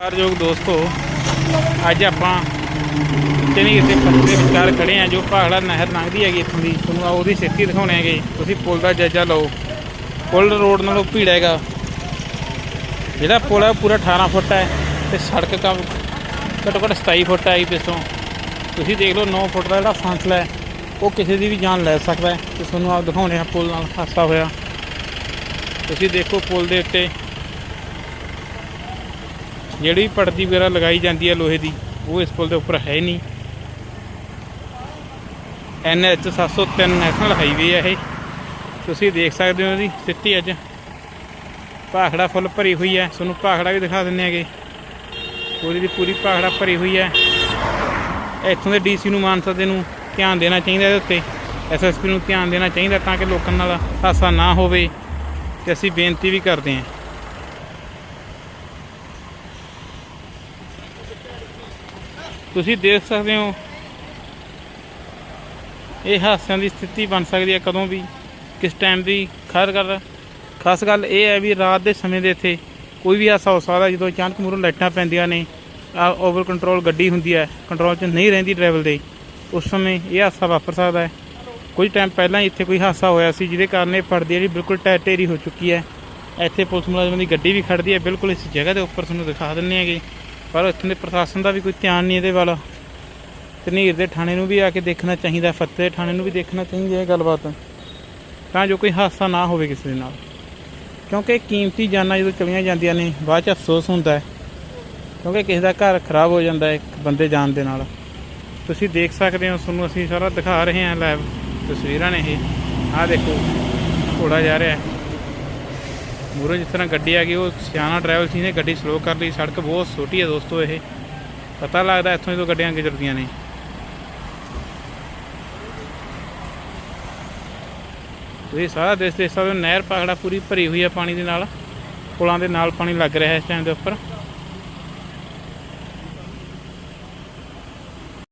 ਸਤਿਕਾਰਯੋਗ ਦੋਸਤੋ, ਅੱਜ ਆਪਾਂ ਚਨੀ ਦੇ ਪੱਤੇ ਦੇ ਵਿਚਕਾਰ ਖੜੇ ਆ ਜੋ ਭਾਗੜਾ ਨਹਿਰ ਲੰਘਦੀ ਹੈਗੀ ਇੱਥੋਂ ਦੀ। ਤੁਹਾਨੂੰ ਆ ਉਹਦੀ ਸਥਿਤੀ ਦਿਖਾਉਣੇ ਹੈਗੇ। ਤੁਸੀਂ ਪੁਲ ਦਾ ਜਾਇਜ਼ਾ ਲਓ। ਪੁਲ ਰੋਡ ਨਾਲੋਂ ਭੀੜ ਹੈਗਾ। ਜਿਹੜਾ ਪੁਲ ਹੈ ਉਹ ਪੂਰਾ 18 ਫੁੱਟ ਹੈ ਤੇ ਸੜਕ ਕੰਮ ਘੱਟੋ ਘੱਟ 27 ਫੁੱਟ ਹੈ ਪਿੱਛੋਂ। ਤੁਸੀਂ ਦੇਖ ਲਓ 9 ਫੁੱਟ ਦਾ ਜਿਹੜਾ ਫਾਸਲਾ ਹੈ, ਉਹ ਕਿਸੇ ਦੀ ਵੀ ਜਾਨ ਲੈ ਸਕਦਾ ਹੈ। ਤੇ ਤੁਹਾਨੂੰ ਆਪ ਦਿਖਾਉਣੇ ਆ ਪੁਲ ਨਾਲ ਹਾਸਾ ਹੋਇਆ। ਤੁਸੀਂ ਦੇਖੋ ਪੁਲ ਦੇ ਉੱਤੇ ਜਿਹੜੀ ਪੜਦੀ ਵਗੈਰਾ ਲਗਾਈ ਜਾਂਦੀ ਹੈ ਲੋਹੇ ਦੀ, ਉਹ ਇਸ ਪੁਲ ਦੇ ਉੱਪਰ ਹੈ ਹੀ ਨਹੀਂ NH 703 ਨੈਸ਼ਨਲ ਹਾਈਵੇ ਹੈ ਇਹ। ਤੁਸੀਂ ਦੇਖ ਸਕਦੇ ਹੋ ਇਹਦੀ ਸਥਿਤੀ ਅੱਜ। ਭਾਖੜਾ ਫੁੱਲ ਭਰੀ ਹੋਈ ਹੈ ਤੁਹਾਨੂੰ ਭਾਖੜਾ ਵੀ ਦਿਖਾ ਦਿੰਦੇ ਹੈਗੇ। ਪੂਰੀ ਦੀ ਪੂਰੀ ਭਾਖੜਾ ਭਰੀ ਹੋਈ ਹੈ ਇੱਥੋਂ ਦੇ ਡੀਸੀ ਨੂੰ ਮਾਨਸਾ ਦੇ ਨੂੰ ਧਿਆਨ ਦੇਣਾ ਚਾਹੀਦਾ ਇਹਦੇ ਉੱਤੇ। ਐਸਐਸਪੀ ਨੂੰ ਧਿਆਨ ਦੇਣਾ ਚਾਹੀਦਾ ਤਾਂ ਕਿ ਲੋਕਾਂ ਨਾਲ ਹਾਸਾ ਨਾ ਹੋਵੇ। ਤੇ ਅਸੀਂ ਬੇਨਤੀ ਵੀ ਕਰਦੇ ਹਾਂ। ਤੁਸੀਂ ਦੇਖ ਸਕਦੇ ਹੋ। ਇਹ ਹਾਦਸਿਆਂ ਦੀ ਸਥਿਤੀ ਬਣ ਸਕਦੀ ਹੈ ਕਦੋਂ ਵੀ, ਕਿਸ ਟਾਈਮ ਦੀ, ਖਰ ਕਰ ਖਾਸ ਗੱਲ ਇਹ ਹੈ ਵੀ ਰਾਤ ਦੇ ਸਮੇਂ ਦੇ ਇੱਥੇ ਕੋਈ ਵੀ ਹਾਦਸਾ ਹੋ ਸਕਦਾ, ਜਦੋਂ ਅਚਾਨਕ ਮੂਰੋਂ ਲਾਈਟਾਂ ਪੈਂਦੀਆਂ ਨੇ, ਆ ਓਵਰ ਕੰਟਰੋਲ ਗੱਡੀ ਹੁੰਦੀ ਹੈ ਕੰਟਰੋਲ 'ਚ ਨਹੀਂ ਰਹਿੰਦੀ ਡਰਾਈਵਰ ਦੇ, ਉਸ ਸਮੇਂ ਇਹ ਹਾਦਸਾ ਵਾਪਰ ਸਕਦਾ ਹੈ। ਕੁਝ ਟਾਈਮ ਪਹਿਲਾਂ ਇੱਥੇ ਕੋਈ ਹਾਦਸਾ ਹੋਇਆ ਸੀ, ਜਿਹਦੇ ਕਾਰਨ ਇਹ ਪਰਦੀ ਜਿਹੜੀ ਬਿਲਕੁਲ ਟੈ ਢੇਰੀ ਹੋ ਚੁੱਕੀ ਹੈ। ਇੱਥੇ ਪੁਲਿਸ ਮੁਲਾਜ਼ਮਾਂ ਦੀ ਗੱਡੀ ਵੀ ਖੜਦੀ ਹੈ, ਬਿਲਕੁਲ ਇਸ ਜਗ੍ਹਾ ਦੇ ਉੱਪਰ ਤੁਹਾਨੂੰ ਦਿਖਾ ਦਿੰਨੇ ਹੈਗੇ। ਪਰ ਇੱਥੋਂ ਦੇ ਪ੍ਰਸ਼ਾਸਨ ਦਾ ਵੀ ਕੋਈ ਧਿਆਨ ਨਹੀਂ ਇਹਦੇ ਵੱਲ। ਧਨੀਰ ਦੇ ਥਾਣੇ ਨੂੰ ਵੀ ਆ ਕੇ ਦੇਖਣਾ ਚਾਹੀਦਾ ਫੱਤੇ ਦੇ ਥਾਣੇ ਨੂੰ ਵੀ ਦੇਖਣਾ ਚਾਹੀਦਾ ਇਹ ਗੱਲਬਾਤ। ਤਾਂ ਜੋ ਕੋਈ ਹਾਦਸਾ ਨਾ ਹੋਵੇ ਕਿਸੇ ਦੇ ਨਾਲ। ਕਿਉਂਕਿ ਕੀਮਤੀ ਜਾਨਾਂ ਜਦੋਂ ਚਲੀਆਂ ਜਾਂਦੀਆਂ ਨੇ, ਬਾਅਦ ਚ ਅਫਸੋਸ ਹੁੰਦਾ ਹੈ। ਕਿਉਂਕਿ ਕਿਸੇ ਦਾ ਘਰ ਖਰਾਬ ਹੋ ਜਾਂਦਾ ਹੈ ਇੱਕ ਬੰਦੇ ਜਾਣ ਦੇ ਨਾਲ। ਤੁਸੀਂ ਦੇਖ ਸਕਦੇ ਹੋ, ਤੁਹਾਨੂੰ ਅਸੀਂ ਸਾਰਾ ਦਿਖਾ ਰਹੇ ਹਾਂ ਲਾਈਵ ਤਸਵੀਰਾਂ ਨੇ ਇਹ। ਆਹ ਦੇਖੋ, ਘੋੜਾ ਜਾ ਰਿਹਾ ਹੈ। ਮੂਹਰੋਂ ਜਿਸ ਤਰ੍ਹਾਂ ਗੱਡੀ ਆ ਗਈ, ਉਹ ਸਿਆਣਾ ਡਰਾਈਵਰ ਸੀ ਨੇ ਗੱਡੀ ਸਲੋ ਕਰ ਲਈ, ਸੜਕ ਬਹੁਤ ਛੋਟੀ ਹੈ ਦੋਸਤੋ ਇਹ। ਪਤਾ ਲੱਗਦਾ ਇੱਥੋਂ ਜਦੋਂ ਗੱਡੀਆਂ ਗੁਜ਼ਰਦੀਆਂ ਨੇ। ਤੁਸੀਂ ਸਾਰਾ ਦੇਸ਼ ਦੇਖ ਸਕਦੇ ਹੋ, ਨਹਿਰ ਪਾਖੜਾ ਪੂਰੀ ਭਰੀ ਹੋਈ ਹੈ ਪਾਣੀ ਦੇ ਨਾਲ, ਪੁਲਾਂ ਦੇ ਨਾਲ ਪਾਣੀ ਲੱਗ ਰਿਹਾ ਹੈ ਇਸ ਟਾਈਮ ਦੇ ਉੱਪਰ।